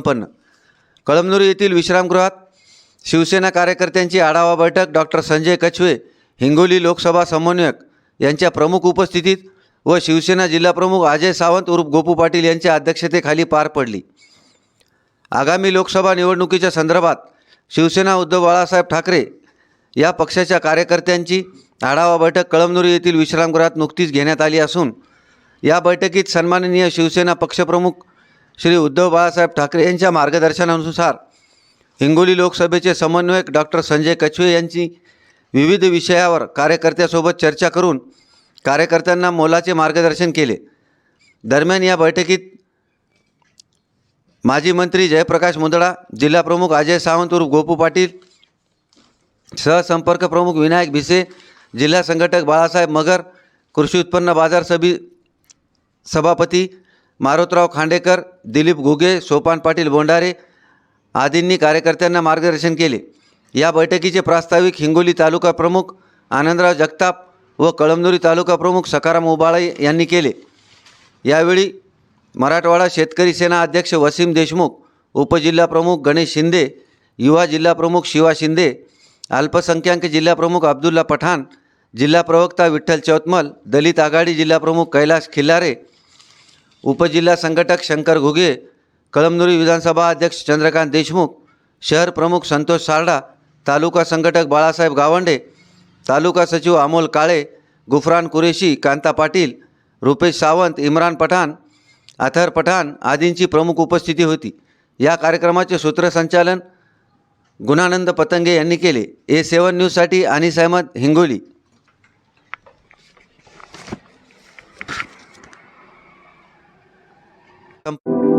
संपन्न. कळमनुरी येथील विश्रामगृहात शिवसेना कार्यकर्त्यांची आढावा बैठक डॉक्टर संजय कछवे हिंगोली लोकसभा समन्वयक यांच्या प्रमुख उपस्थितीत व शिवसेना जिल्हाप्रमुख अजय सावंत उर्फ गोपू पाटील यांच्या अध्यक्षतेखाली पार पडली. आगामी लोकसभा निवडणुकीच्या संदर्भात शिवसेना उद्धव बाळासाहेब ठाकरे या पक्षाच्या कार्यकर्त्यांची आढावा बैठक कळमनुरी येथील विश्रामगृहात नुकतीच घेण्यात आली असून या बैठकीत सन्माननीय शिवसेना पक्षप्रमुख श्री उद्धव बाळासाहेब ठाकरे यांच्या मार्गदर्शनानुसार हिंगोली लोकसभेचे समन्वयक डॉक्टर संजय कछवे यांची विविध विषयावर कार्यकर्त्यासोबत चर्चा करून कार्यकर्त्यांना मोलाचे मार्गदर्शन केले. दरम्यान या बैठकीत माजी मंत्री जयप्रकाश मुंदडा जिल्हाप्रमुख अजय सावंत उर्फ गोपू पाटील सहसंपर्क प्रमुख विनायक भिसे जिल्हा संघटक बाळासाहेब मगर कृषी उत्पन्न बाजार सभी सभापती मारुतराव खांडेकर दिलीप घुगे सोपान पाटील बोंडारे आदींनी कार्यकर्त्यांना मार्गदर्शन केले. या बैठकीचे प्रास्ताविक हिंगोली तालुका प्रमुख आनंदराव जगताप व कळमनुरी तालुका प्रमुख सखाराम उबाळे यांनी केले. यावेळी मराठवाडा शेतकरी सेना अध्यक्ष वसीम देशमुख उपजिल्हाप्रमुख गणेश शिंदे युवा जिल्हाप्रमुख शिवा शिंदे अल्पसंख्याक जिल्हाप्रमुख अब्दुल्ला पठाण जिल्हा प्रवक्ता विठ्ठल चौतमल दलित आघाडी जिल्हाप्रमुख कैलास खिल्लारे उपजिल्हा संघटक शंकर घुगे कळमनुरी विधानसभा अध्यक्ष चंद्रकांत देशमुख शहर प्रमुख संतोष सारडा तालुका संघटक बाळासाहेब गावंडे तालुका सचिव अमोल काळे गुफरान कुरेशी कांता पाटील रुपेश सावंत इम्रान पठाण अथर पठाण आदींची प्रमुख उपस्थिती होती. या कार्यक्रमाचे सूत्रसंचालन गुणानंद पतंगे यांनी केले. ए सेवन न्यूजसाठी अनिस अहमद हिंगोली. 刚